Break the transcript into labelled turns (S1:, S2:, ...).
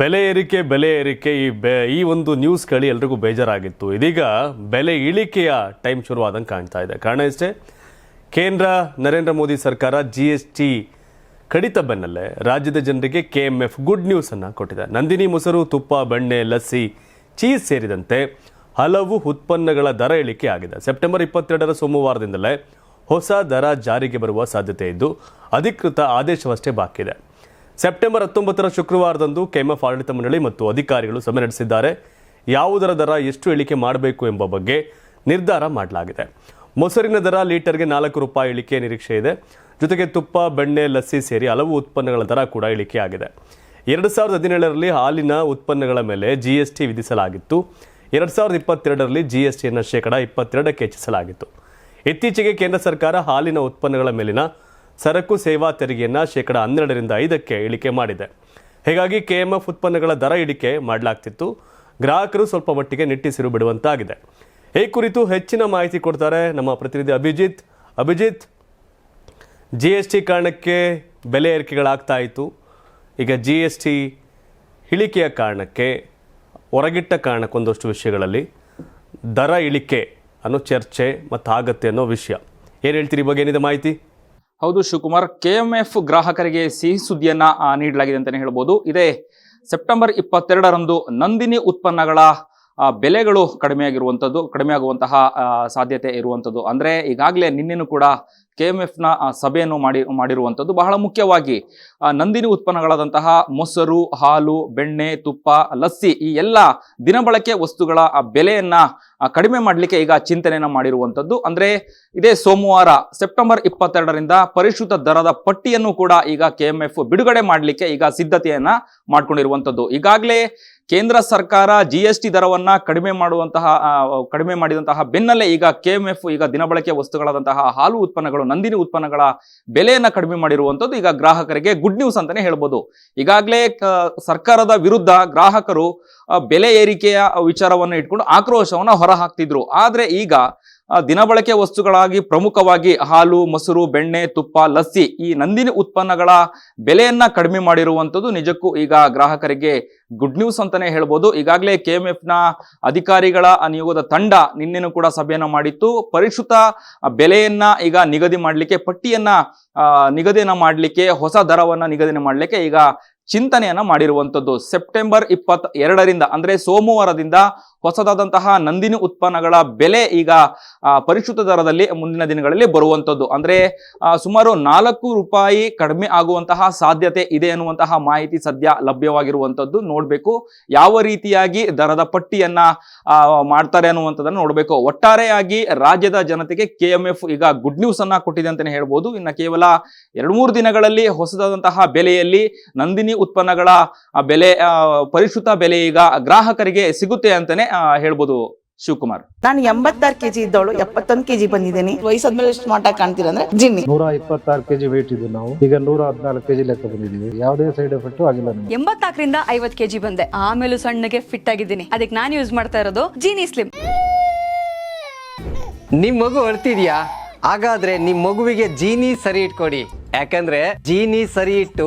S1: ಬೆಲೆ ಏರಿಕೆ ಬೆಲೆ ಏರಿಕೆ, ಈ ಬೆ, ಈ ಒಂದು ನ್ಯೂಸ್ ಕೇಳಿ ಎಲ್ರಿಗೂ ಬೇಜಾರಾಗಿತ್ತು. ಇದೀಗ ಬೆಲೆ ಇಳಿಕೆಯ ಟೈಮ್ ಶುರುವಾದಂಗೆ ಕಾಣ್ತಾ ಇದೆ. ಕಾರಣ ಇಷ್ಟೇ ಕೇಂದ್ರ ನರೇಂದ್ರ ಮೋದಿ ಸರ್ಕಾರ ಜಿ ಎಸ್ ಟಿ ಕಡಿತ ಬೆನ್ನಲ್ಲೇ ರಾಜ್ಯದ ಜನರಿಗೆ ಕೆ ಎಂ ಎಫ್ ಗುಡ್ ನ್ಯೂಸನ್ನು ಕೊಟ್ಟಿದೆ. ನಂದಿನಿ, ಮೊಸರು, ತುಪ್ಪ, ಬೆಣ್ಣೆ, ಲಸ್ಸಿ ಚೀಸ್ ಸೇರಿದಂತೆ ಹಲವು ಉತ್ಪನ್ನಗಳ ದರ ಇಳಿಕೆ ಆಗಿದೆ. ಸೆಪ್ಟೆಂಬರ್ ಇಪ್ಪತ್ತೆರಡರ ಸೋಮವಾರದಿಂದಲೇ ಹೊಸ ದರ ಜಾರಿಗೆ ಬರುವ ಸಾಧ್ಯತೆ ಇದ್ದು, ಅಧಿಕೃತ ಆದೇಶವಷ್ಟೇ ಬಾಕಿ ಇದೆ ಸೆಪ್ಟೆಂಬರ್ ಹತ್ತೊಂಬತ್ತರ ಶುಕ್ರವಾರದಂದು ಕೆಎಂಎಫ್ ಆಡಳಿತ ಮಂಡಳಿ ಮತ್ತು ಅಧಿಕಾರಿಗಳು ಸಭೆ ನಡೆಸಿದ್ದಾರೆ. ಯಾವುದರ ದರ, ಎಷ್ಟು ಇಳಿಕೆ ಮಾಡಬೇಕು ಎಂಬ ಬಗ್ಗೆ ನಿರ್ಧಾರ ಮಾಡಲಾಗಿದೆ. ಮೊಸರಿನ ದರ ಲೀಟರ್ಗೆ ನಾಲ್ಕು ರೂಪಾಯಿ ಇಳಿಕೆ ನಿರೀಕ್ಷೆ ಇದೆ. ಜೊತೆಗೆ ತುಪ್ಪ, ಬೆಣ್ಣೆ, ಲಸ್ಸಿ ಸೇರಿ ಹಲವು ಉತ್ಪನ್ನಗಳ ದರ ಕೂಡ ಇಳಿಕೆ ಆಗಿದೆ ಎರಡು ಸಾವಿರದ ಹದಿನೇಳರಲ್ಲಿ ಹಾಲಿನ ಉತ್ಪನ್ನಗಳ ಮೇಲೆ ಜಿ ಎಸ್ ಟಿ ವಿಧಿಸಲಾಗಿತ್ತು. ಎರಡು ಸಾವಿರದ ಇಪ್ಪತ್ತೆರಡರಲ್ಲಿ ಜಿ ಎಸ್ ಶೇಕಡ ಇಪ್ಪತ್ತೆರಡಕ್ಕೆ ಹೆಚ್ಚಿಸಲಾಗಿತ್ತು. ಇತ್ತೀಚೆಗೆ ಕೇಂದ್ರ ಸರ್ಕಾರ ಹಾಲಿನ ಉತ್ಪನ್ನಗಳ ಮೇಲಿನ ಸರಕು ಸೇವಾ ತೆರಿಗೆಯನ್ನು ಶೇಕಡ ಹನ್ನೆರಡರಿಂದ ಐದಕ್ಕೆ ಇಳಿಕೆ ಮಾಡಿದೆ. ಹೀಗಾಗಿ ಕೆಎಂಎಫ್ ಉತ್ಪನ್ನಗಳ ದರ ಇಳಿಕೆ ಮಾಡಲಾಗ್ತಿತ್ತು. ಗ್ರಾಹಕರು ಸ್ವಲ್ಪ ಮಟ್ಟಿಗೆ ನಿಟ್ಟಿಸಿರು ಬಿಡುವಂತಾಗಿದೆ. ಈ ಕುರಿತು ಹೆಚ್ಚಿನ ಮಾಹಿತಿ ಕೊಡ್ತಾರೆ ನಮ್ಮ ಪ್ರತಿನಿಧಿ Abhijit. Abhijit G S T ಕಾರಣಕ್ಕೆ ಬೆಲೆ ಏರಿಕೆಗಳಾಗ್ತಾ ಇತ್ತು. ಈಗ ಜಿ ಎಸ್ ಟಿ ಇಳಿಕೆಯ ಕಾರಣಕ್ಕೆ ಹೊರಗಿಟ್ಟ ಕಾರಣಕ್ಕೊಂದಷ್ಟು ವಿಷಯಗಳಲ್ಲಿ ದರ ಇಳಿಕೆ ಅನ್ನೋ ಚರ್ಚೆ ಮತ್ತು ಆಗತ್ತೆ ಅನ್ನೋ ವಿಷಯ. ಏನು ಹೇಳ್ತೀರಿ ಬಗ್ಗೆ ಏನಿದೆ ಮಾಹಿತಿ?
S2: ಹೌದು, ಶಿವಕುಮಾರ್, ಕೆ ಎಂ ಎಫ್ ಗ್ರಾಹಕರಿಗೆ ಸಿಹಿ ಸುದ್ದಿಯನ್ನ ನೀಡಲಾಗಿದೆ ಅಂತಾನೆ ಹೇಳ್ಬೋದು. ಇದೇ ಸೆಪ್ಟೆಂಬರ್ ಇಪ್ಪತ್ತೆರಡರಂದು ನಂದಿನಿ ಉತ್ಪನ್ನಗಳ ಬೆಲೆಗಳು ಕಡಿಮೆಯಾಗಿರುವಂಥದ್ದು ಕಡಿಮೆ ಆಗುವಂತಹ ಸಾಧ್ಯತೆ ಇರುವಂಥದ್ದು. ಅಂದರೆ ಈಗಾಗಲೇ ನಿನ್ನೆನೂ ಕೂಡ ಕೆ ಎಂ ಎಫ್ನ ಸಭೆಯನ್ನು ಮಾಡಿ, ಮಾಡಿರುವಂಥದ್ದು ಬಹಳ ಮುಖ್ಯವಾಗಿ. ನಂದಿನಿ ಉತ್ಪನ್ನಗಳಾದಂತಹ ಮೊಸರು, ಹಾಲು, ಬೆಣ್ಣೆ, ತುಪ್ಪ, ಲಸ್ಸಿ ಈ ಎಲ್ಲ ದಿನಬಳಕೆ ವಸ್ತುಗಳ ಬೆಲೆಯನ್ನ ಕಡಿಮೆ ಮಾಡಲಿಕ್ಕೆ ಈಗ ಚಿಂತನೆಯನ್ನು ಮಾಡಿರುವಂಥದ್ದು. ಅಂದರೆ ಇದೇ ಸೋಮವಾರ, ಸೆಪ್ಟೆಂಬರ್ ಇಪ್ಪತ್ತೆರಡರಿಂದ ಪರಿಷ್ಕೃತ ದರದ ಪಟ್ಟಿಯನ್ನು ಕೂಡ ಈಗ ಕೆ ಎಂ ಎಫ್ ಬಿಡುಗಡೆ ಮಾಡಲಿಕ್ಕೆ ಈಗ ಸಿದ್ಧತೆಯನ್ನು ಮಾಡಿಕೊಂಡಿರುವಂಥದ್ದು. ಈಗಾಗಲೇ ಕೇಂದ್ರ ಸರ್ಕಾರ ಜಿ ಎಸ್ ಟಿ ದರವನ್ನ ಕಡಿಮೆ ಮಾಡುವಂತಹ ಕಡಿಮೆ ಮಾಡಿದಂತಹ ಬೆನ್ನಲ್ಲೇ ಈಗ ಕೆ ಎಂ ಎಫ್ ಈಗ ದಿನಬಳಕೆ ವಸ್ತುಗಳಾದಂತಹ ಹಾಲು ಉತ್ಪನ್ನಗಳು, ನಂದಿನಿ ಉತ್ಪನ್ನಗಳ ಬೆಲೆಯನ್ನು ಕಡಿಮೆ ಮಾಡಿರುವಂಥದ್ದು ಈಗ ಗ್ರಾಹಕರಿಗೆ ಗುಡ್ ನ್ಯೂಸ್ ಅಂತಾನೆ ಹೇಳ್ಬೋದು. ಈಗಾಗಲೇ ಸರ್ಕಾರದ ವಿರುದ್ಧ ಗ್ರಾಹಕರು ಬೆಲೆ ಏರಿಕೆಯ ವಿಚಾರವನ್ನು ಇಟ್ಕೊಂಡು ಆಕ್ರೋಶವನ್ನು ಹೊರಹಾಕ್ತಿದ್ರು. ಆದರೆ ಈಗ ದಿನಬಳಕೆ ವಸ್ತುಗಳಾಗಿ ಪ್ರಮುಖವಾಗಿ ಹಾಲು, ಮೊಸರು, ಬೆಣ್ಣೆ, ತುಪ್ಪ, ಲಸ್ಸಿ ಈ ನಂದಿನಿ ಉತ್ಪನ್ನಗಳ ಬೆಲೆಯನ್ನ ಕಡಿಮೆ ಮಾಡಿರುವಂಥದ್ದು ನಿಜಕ್ಕೂ ಈಗ ಗ್ರಾಹಕರಿಗೆ ಗುಡ್ ನ್ಯೂಸ್ ಅಂತಾನೆ ಹೇಳ್ಬೋದು. ಈಗಾಗಲೇ ಕೆ ಎಂ ಎಫ್ನ ಅಧಿಕಾರಿಗಳ ನಿಯೋಗದ ತಂಡ ನಿನ್ನೆನೂ ಕೂಡ ಸಭೆಯನ್ನ ಮಾಡಿತ್ತು. ಪರಿಷ್ಕೃತ ಬೆಲೆಯನ್ನ ಈಗ ನಿಗದಿ ಮಾಡಲಿಕ್ಕೆ, ಪಟ್ಟಿಯನ್ನ ನಿಗದಿಯನ್ನ ಮಾಡಲಿಕ್ಕೆ, ಹೊಸ ದರವನ್ನ ನಿಗದಿನ ಮಾಡಲಿಕ್ಕೆ ಈಗ ಚಿಂತನೆಯನ್ನ ಮಾಡಿರುವಂತದ್ದು ಸೆಪ್ಟೆಂಬರ್ ಇಪ್ಪತ್ತ ಎರಡರಿಂದ ಅಂದ್ರೆ ಸೋಮವಾರದಿಂದ ಹೊಸದಾದಂತಹ ನಂದಿನಿ ಉತ್ಪನ್ನಗಳ ಬೆಲೆ ಈಗ ಪರಿಶುದ್ಧ ದರದಲ್ಲಿ ಮುಂದಿನ ದಿನಗಳಲ್ಲಿ ಬರುವಂಥದ್ದು ಅಂದ್ರೆ ಸುಮಾರು ನಾಲ್ಕು ರೂಪಾಯಿ ಕಡಿಮೆ ಆಗುವಂತಹ ಸಾಧ್ಯತೆ ಇದೆ ಅನ್ನುವಂತಹ ಮಾಹಿತಿ ಸದ್ಯ ಲಭ್ಯವಾಗಿರುವಂಥದ್ದು ನೋಡಬೇಕು ಯಾವ ರೀತಿಯಾಗಿ ದರದ ಪಟ್ಟಿಯನ್ನ ಮಾಡ್ತಾರೆ ಅನ್ನುವಂಥದ್ದನ್ನು ನೋಡಬೇಕು. ಒಟ್ಟಾರೆಯಾಗಿ ರಾಜ್ಯದ ಜನತೆಗೆ ಕೆ ಎಂ ಎಫ್ ಈಗ ಗುಡ್ ನ್ಯೂಸ್ ಅನ್ನ ಕೊಟ್ಟಿದೆ ಅಂತಾನೆ ಹೇಳ್ಬೋದು. ಇನ್ನ ಕೇವಲ ಎರಡು ಮೂರು ದಿನಗಳಲ್ಲಿ ಹೊಸದಾದಂತಹ ಬೆಲೆಯಲ್ಲಿ ನಂದಿನಿ ಉತ್ಪನ್ನಗಳ ಬೆಲೆ ಪರಿಶುದ್ಧ ಬೆಲೆ ಈಗ ಗ್ರಾಹಕರಿಗೆ ಸಿಗುತ್ತೆ ಅಂತಾನೆ ಹೇಳ್ಬೋದು ಶಿವಕುಮಾರ್.
S3: ನಾನು ಎಂಬತ್ತಾರು ಕೆಜಿ ಇದ್ದವಳು ಎಪ್ಪತ್ತೊಂದು ಕೆಜಿ ಬಂದಿದ್ದೀನಿ. ವಯಸ್ಸಾದ್ಮೇಲೆ ಎಷ್ಟು ಮಾಟ ಕಾಣ್ತೀರ ಅಂದ್ರೆ ಜಿನ್ನಿ
S4: ನೂರ ಇಪ್ಪತ್ತಾರು ಕೆಜಿ ವೇಟ್ ಇದ್ದು ನಾವು. ಈಗ ನೂರ ಹದಿನಾಲ್ಕು ಕೆಜಿ ಲೆಕ್ಕ ಬಂದಿದ್ದೀವಿ. ಯಾವುದೇ ಸೈಡ್ ಎಫೆಕ್ಟ್ ಆಗಿಲ್ಲ ನಮಗೆ.
S5: ಎಂಬತ್ನಾಲ್ಕರಿಂದ ಐವತ್ ಕೆಜಿ ಬಂದೆ. ಆಮೇಲೂ ಸಣ್ಣಗೆ ಫಿಟ್ ಆಗಿದ್ದೀನಿ. ಅದಕ್ಕೆ ನಾನು ಯೂಸ್ ಮಾಡ್ತಾ ಇರೋದು ಜೀನಿ ಸ್ಲಿಮ್
S6: ನಿಮ್ ಮಗು ಅಳ್ತಿದ್ಯಾ? ಹಾಗಾದ್ರೆ ನಿಮ್ ಮಗುವಿಗೆ ಜೀನಿ ಸರಿ ಇಟ್ಕೊಡಿ. ಯಾಕಂದ್ರೆ ಜೀನಿ ಸರಿ ಇಟ್ಟು